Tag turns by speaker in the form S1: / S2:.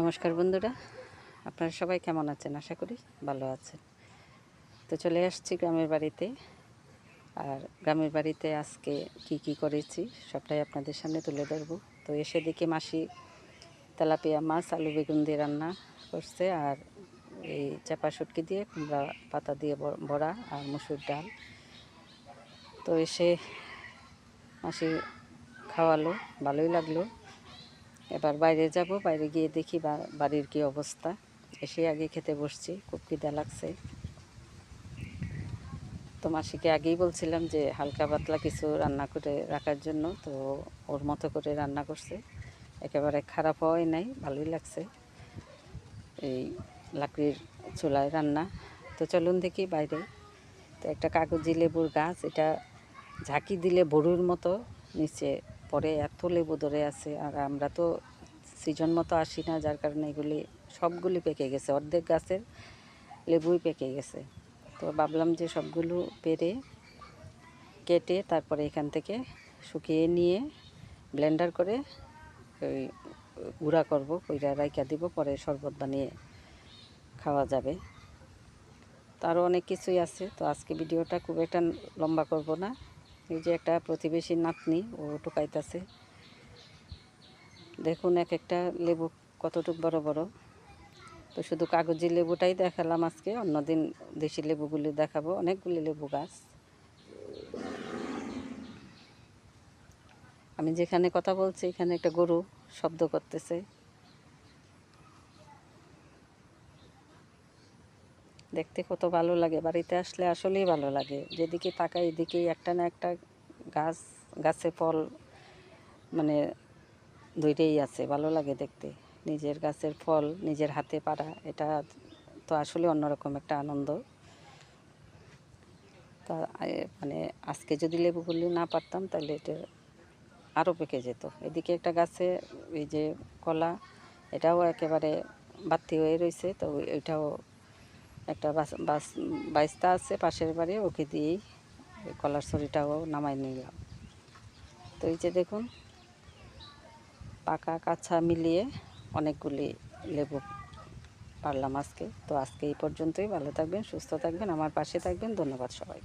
S1: নমস্কার বন্ধুরা, আপনারা সবাই কেমন আছেন? আশা করি ভালো আছেন। তো চলে আসছি গ্রামের বাড়িতে। আর গ্রামের বাড়িতে আজকে কি কি করেছি সবটাই আপনাদের সামনে তুলে ধরবো। তো এসে দেখি মাসি তেলাপিয়া মাছ, আলু বেগুন দিয়ে রান্না করছে আর এই চাপা শুটকি দিয়ে কুমড়া পাতা দিয়ে বড়া আর মুসুর ডাল। তো এসে মাসি খাওয়ালো, ভালোই লাগল। এবার বাইরে যাব, বাইরে গিয়ে দেখি বাড়ির কি অবস্থা। এসে আগে খেতে বসছি, খুব খিদা লাগছে। তো মাসিকে আগেই বলছিলাম যে হালকা পাতলা কিছু রান্না করে রাখার জন্য, তো ওর মতো করে রান্না করছে। একেবারে খারাপ হওয়াই নাই, ভালোই লাগছে এই লাকড়ির চুলায় রান্না। তো চলুন দেখি বাইরে। তো একটা কাগজি লেবুর গাছ, এটা ঝাঁকি দিলে বড়ুর মতো নিচে পরে এত লেবু ধরে আছে আর আমরা তো সিজন মতো আসি না, যার কারণে এগুলি সবগুলি পেকে গেছে। অর্ধেক গাছের লেবুই পেকে গেছে। তো ভাবলাম যে সবগুলো পেরে কেটে তারপরে এখান থেকে শুকিয়ে নিয়ে ব্লেন্ডার করে ওই গুঁড়া করব, কইরা রাইকা দিব, পরে শরবত বানিয়ে খাওয়া যাবে। তো আরও অনেক কিছুই আছে। তো আজকে ভিডিওটা খুব একটা লম্বা করব না। এই যে একটা প্রতিবেশীর নাতনি, ও টুকাইতেছে দেখুন এক একটা লেবু কতটুক বড় বড়। তো শুধু কাগজি লেবুটাই দেখালাম আজকে, অন্যদিন দেশি লেবুগুলি দেখাবো। অনেকগুলি লেবু গাছ। আমি যেখানে কথা বলছি, এখানে একটা গরু শব্দ করতেছে। দেখতে কত ভালো লাগে, বাড়িতে আসলে আসলেই ভালো লাগে। যেদিকে তাকাই এদিকেই একটা না একটা গাছ, গাছে ফল মানে দুইটাই আছে, ভালো লাগে দেখতে। নিজের গাছের ফল, নিজের হাতে পাড়া, এটা তো আসলে অন্যরকম একটা আনন্দ। তা মানে আজকে যদি লেবুগুলি না পারতাম, তাহলে এটা আরও পেকে যেত। এদিকে একটা গাছে ওই যে কলা, এটাও একেবারে বাতি হয়ে রয়েছে তো এটাও একটা বাস বাস, বাইস্তা আছে পাশের বাড়ি, ওকে দিয়েই কলার ছড়িটাও নামাই নিলাম। তো এই যে দেখুন, পাকা কাঁচা মিলিয়ে অনেকগুলি লেবু পারলাম আজকে। তো আজকে এই পর্যন্তই। ভালো থাকবেন, সুস্থ থাকবেন, আমার পাশে থাকবেন। ধন্যবাদ সবাইকে।